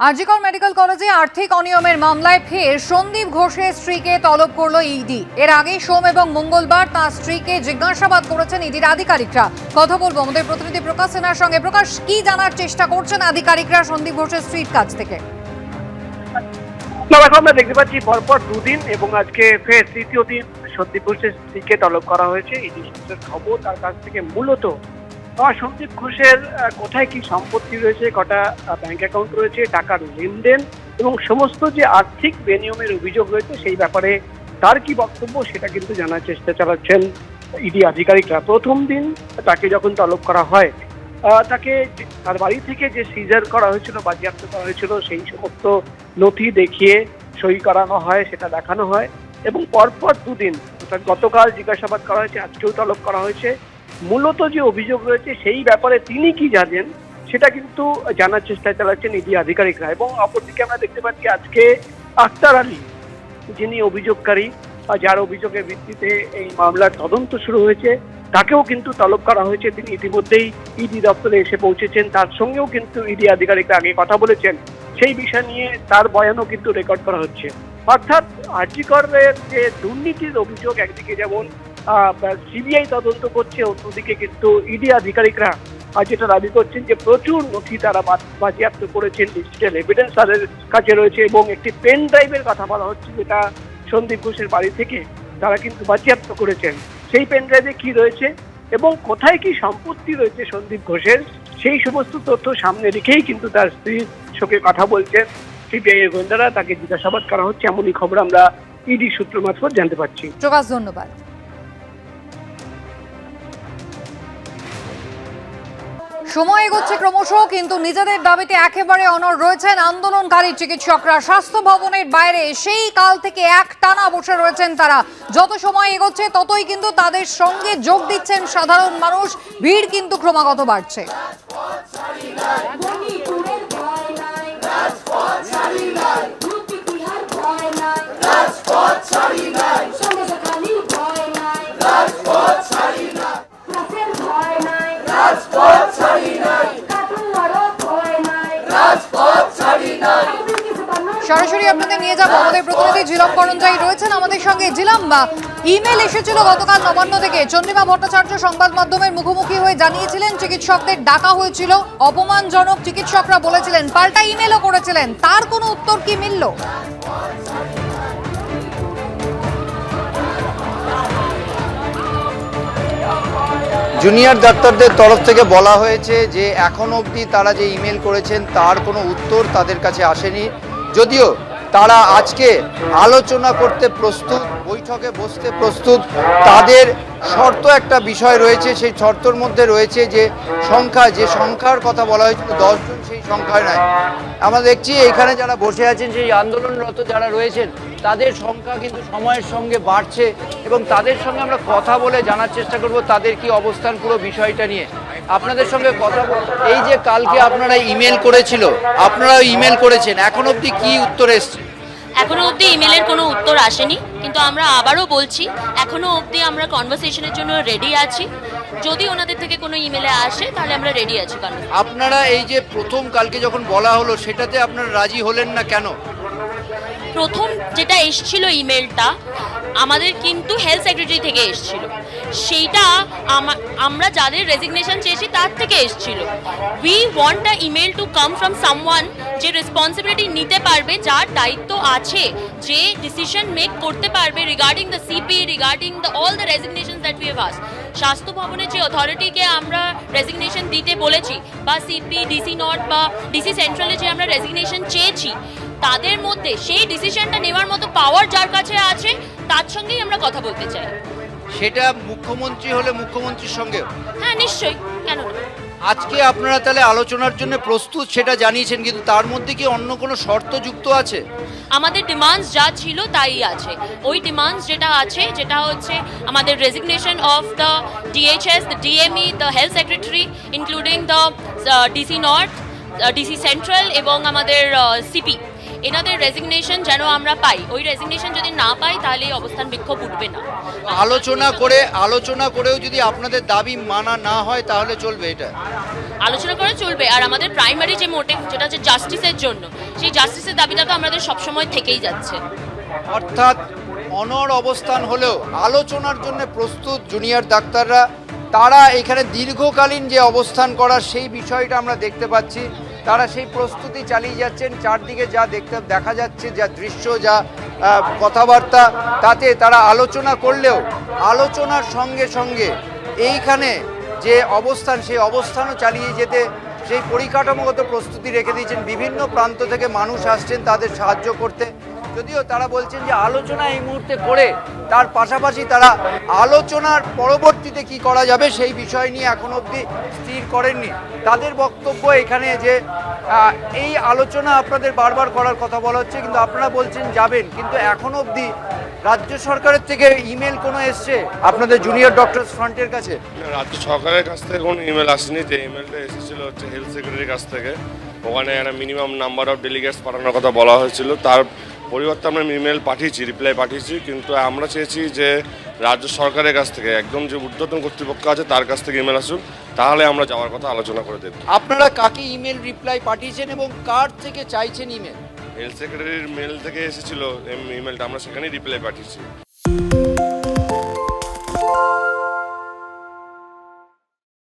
RG Kar medical কলেজে আর্থিক অনিয়মের মামলায় ফের সন্দীপ ঘোষের স্ত্রীকে তলব করল ইডি। এর আগে সোম এবং মঙ্গলবার তার স্ত্রীকে জিজ্ঞাসাবাদ করেছেন ইডির আধিকারিকরা। কথা বলব আমাদের প্রতিনিধি প্রকাশ সেনার সঙ্গে। প্রকাশ, কি জানার চেষ্টা করছেন আধিকারিকরা সন্দীপ ঘোষের স্ত্রীর কাছ থেকে? আমরা দেখতে পাচ্ছি পরপর দুদিন এবং আজকে ফের তৃতীয় দিন সন্দীপ ঘোষের স্ত্রীকে তলব করা হয়েছে। ইডি সূত্রের খবর, তার কাছ থেকে মূলত সন্দীপ ঘোষের কোথায় কি সম্পত্তি রয়েছে, কটা ব্যাংক অ্যাকাউন্ট রয়েছে, টাকার লেনদেন এবং সমস্ত যে আর্থিক বেনিয়মের অভিযোগ রয়েছে, সেই ব্যাপারে তার কি বক্তব্য, সেটা কিন্তু জানার চেষ্টা চালাচ্ছেন ইডি আধিকারিকরা। প্রথম দিন তাকে যখন তলব করা হয় তাকে তার বাড়ি থেকে যে সিজার করা হয়েছিল, বাজেয়াপ্ত করা হয়েছিল, সেই সমস্ত নথি দেখিয়ে সই করানো হয়, সেটা দেখানো হয় এবং পরপর দুদিন, অর্থাৎ গতকাল জিজ্ঞাসাবাদ করা হয়েছে, আজকেও তলব করা হয়েছে। মূলত যে অভিযোগ রয়েছে, সেই ব্যাপারে তিনি কি জানেন, সেটা কিন্তু জানার চেষ্টা চালাচ্ছেন ইডি আধিকারিকরা। এবং অপরদিকে আমরা দেখতে পাচ্ছি আজকে আক্তার আলী, যিনি অভিযোগকারী যার অভিযোগের ভিত্তিতে এই মামলার তদন্ত শুরু হয়েছে, তাকেও কিন্তু তলব করা হয়েছে। তিনি ইতিমধ্যেই ইডি দপ্তরে এসে পৌঁছেছেন। তার সঙ্গেও কিন্তু ইডি আধিকারিকরা আগে কথা বলেছেন। সেই বিষয় নিয়ে তার বয়ানও কিন্তু রেকর্ড করা হচ্ছে। অর্থাৎ আর্জিকরের যে দুর্নীতির অভিযোগ, একদিকে যেমন সিবিআই তদন্ত করছে অন্যদিকে কিন্তু ইডি আধিকারিকরা যেটা দাবি করছেন যে প্রচুর নথি তারা বাজেয়াপ্ত করেছেন ডিজিটাল এভিডেন্স তাদের কাছে রয়েছে এবং একটি পেন ড্রাইভের কথা বলা হচ্ছে, যেটা সন্দীপ ঘোষের বাড়ি থেকে তারা কিন্তু বাজেয়াপ্ত করেছেন। সেই পেন ড্রাইভে কি রয়েছে এবং কোথায় কি সম্পত্তি রয়েছে সন্দীপ ঘোষের, সেই সমস্ত তথ্য সামনে রেখেই কিন্তু তার স্ত্রীর সঙ্গে কথা বলছেন সিবিআই এর গোয়েন্দারা তাকে জিজ্ঞাসাবাদ করা হচ্ছে, এমনই খবর আমরা ইডি সূত্র মারফত জানতে পারছি। প্রকাশ ধন্যবাদ। সময় এগোচ্ছে ক্রমশ, কিন্তু নিজেদের দাবিতে একেবারে অনড় রয়েছেন আন্দোলনকারী চিকিৎসকরা। স্বাস্থ্য ভবনের বাইরে সেই কাল থেকে এক টানা বসে রয়েছেন তারা। যত সময় এগোচ্ছে, ততই কিন্তু তাদের সঙ্গে যোগ দিচ্ছেন সাধারণ মানুষ। ভিড় কিন্তু ক্রমাগত বাড়ছে। সরাসরি আপনাদের নিয়ে যাব। আমাদের প্রতিনিধি জিলাম করঞ্জাই রয়েছেন। আমাদের সঙ্গে জিলাম বা ইমেল এসেছিল গতকাল নবান্ন থেকে। চন্দ্রিমা ভট্টাচার্য সংবাদ মাধ্যমের মুখোমুখি হয়ে জানিয়েছিলেন, চিকিৎসকদের ডাকা হয়েছিল। অপমানজনক চিকিৎসকরা বলেছিলেন, পাল্টা ইমেলও করেছিলেন। তার কোনো উত্তর কি মিলল? জুনিয়র ডাক্তারদের তরফ থেকে বলা হয়েছে যে, এখন অবধি তারা যে ইমেল করেছেন, তার কোনো উত্তর তাদের কাছে আসেনি। যদিও তারা আজকে আলোচনা করতে প্রস্তুত, বৈঠকে বসতে প্রস্তুত, তাদের শর্ত একটা বিষয় রয়েছে, সেই শর্তর মধ্যে রয়েছে যে সংখ্যা, যে সংখ্যার কথা বলা হয়েছিল দশজন সেই সংখ্যায় নয় আমরা দেখছি এখানে যারা বসে আছেন সেই আন্দোলনরত যারা রয়েছেন, তাদের সংখ্যা কিন্তু সময়ের সঙ্গে বাড়ছে এবং তাদের সঙ্গে আমরা কথা বলে জানার চেষ্টা করব, তাদের কি অবস্থান, পুরো বিষয়টা নিয়ে। আপনাদের সঙ্গে কথা বল- এই যে কালকে আপনারা ইমেল করেছিল আপনারা ইমেল করেছেন এখন অবধি কি উত্তর এসছে? এখনও অবধি ইমেলের কোনো উত্তর আসেনি কিন্তু আমরা আবারও বলছি এখনও অবধি আমরা কনভারসেশনের জন্য রেডি আছি। যদি ওনাদের থেকে কোনো ইমেলে আসে তাহলে আমরা রেডি আছি conversation আপনারা এই যে প্রথম কালকে যখন বলা হলো সেটাতে আপনারা রাজি হলেন না কেন? প্রথম যেটা এসছিল ইমেলটা আমাদের কিন্তু হেলথ সেক্রেটারি থেকে এসছিল। সেইটা আমা- আমরা যাদের রেজিগনেশন চেয়েছি, তার থেকে এসছিল। We want a email to come from someone যে রেসপন্সিবিলিটি নিতে পারবে, যার দায়িত্ব আছে যে ডিসিশন মেক করতে পারবে regarding the CP regarding the all the resignation that we have স্বাস্থ্য ভবনের যে অথরিটিকে আমরা রেজিগনেশন দিতে বলেছি, বা সিপি ডিসি নট বা ডিসি সেন্ট্রালে যে আমরা রেজিগনেশন চেয়েছি, তাদের মধ্যে সেই ডিসিশনটা নেওয়ার মতো পাওয়ার যার কাছে আছে, তার সঙ্গেই আমরা কথা বলতে চাই। সেটা মুখ্যমন্ত্রী হলে মুখ্যমন্ত্রীর সঙ্গেও? হ্যাঁ নিশ্চয়ই। কেন আজকে আপনারা তাহলে আলোচনার জন্য প্রস্তুত সেটা জানিয়েছেন কিন্তু তার মধ্যে কি অন্য কোনো শর্ত যুক্ত আছে? আমাদের ডিমান্ডস যা ছিল তাই আছে। ওই ডিমান্ডস যেটা আছে যেটা হচ্ছে আমাদের resignation of the DHS the DME the health secretary including the DC north DC central এবং আমাদের সিপি এনাদের রেজিগনেশন যেন আমরা পাই। ওই রেজিগনেশন যদি না পাই তাহলে এই অবস্থান বিক্ষোভ উঠবে না। আলোচনা করে আলোচনা করেও যদি আপনাদের দাবি মানা না হয় তাহলে চলবে এটা। আলোচনা করে চলবে। আর আমাদের প্রাইমারি যে মোটিভ যেটা হচ্ছে জাস্টিসের জন্য সেই জাস্টিসের দাবিটা তো আমাদের সবসময় থেকেই যাচ্ছে। অর্থাৎ অনর অবস্থান হলেও আলোচনার জন্য প্রস্তুত জুনিয়র ডাক্তাররা তারা এখানে দীর্ঘকালীন যে অবস্থান করা সেই বিষয়টা আমরা দেখতে পাচ্ছি। তারা সেই প্রস্তুতি চালিয়ে যাচ্ছেন, চারদিকে যা দেখতে দেখা যাচ্ছে, যা দৃশ্য, যা কথাবার্তা, তাতে তারা আলোচনা করলেও, আলোচনার সঙ্গে সঙ্গে এইখানে যে অবস্থান, সেই অবস্থানও চালিয়ে যেতে, সেই পরিকাঠামোগত প্রস্তুতি রেখে দিয়েছেন। বিভিন্ন প্রান্ত থেকে মানুষ আসছেন তাদের সাহায্য করতে। যদিও তারা বলছেন যে আলোচনা এই মুহূর্তে করে, তার পাশাপাশি তারা আলোচনার পরবর্তীতে কি করা যাবে সেই বিষয় নিয়ে এখন অবধি স্থির করেননি। তাদের বক্তব্য এখানে যে এই আলোচনা আপনাদের বারবার করার কথা বলা হচ্ছে, কিন্তু আপনারা বলছেন যাবেন, কিন্তু এখন অবধি রাজ্য সরকারের থেকে ইমেল কোনো এসছে? আপনাদের জুনিয়র ডক্টরস ফ্রন্টের কাছে? রাজ্য সরকারের কাছ থেকে কোনো ইমেল আসেনি, যে ইমেলটা এসেছিল হচ্ছে হেলথ সেক্রেটারির কাছ থেকে। ওখানে একটা মিনিমাম নাম্বার অফ ডেলিগেটস পাঠানোর কথা বলা হয়েছিল। তার পরিবর্তে আমরা ইমেল পাঠিয়েছি রিপ্লাই পাঠিয়েছি কিন্তু আমরা চেয়েছি যে রাজ্য সরকারের কাছ থেকে একদম যে ঊর্ধ্বতন কর্তৃপক্ষ আছে তার কাছ থেকে ইমেল আসুক তাহলে আমরা যাওয়ার কথা আলোচনা করে দেব। আপনারা কাকে ইমেল রিপ্লাই পাঠিয়েছেন এবং কার থেকে চাইছেন ইমেল হেলথ সেক্রেটারির মেল থেকে এসেছিল ইমেলটা আমরা সেখানেই রিপ্লাই পাঠিয়েছি।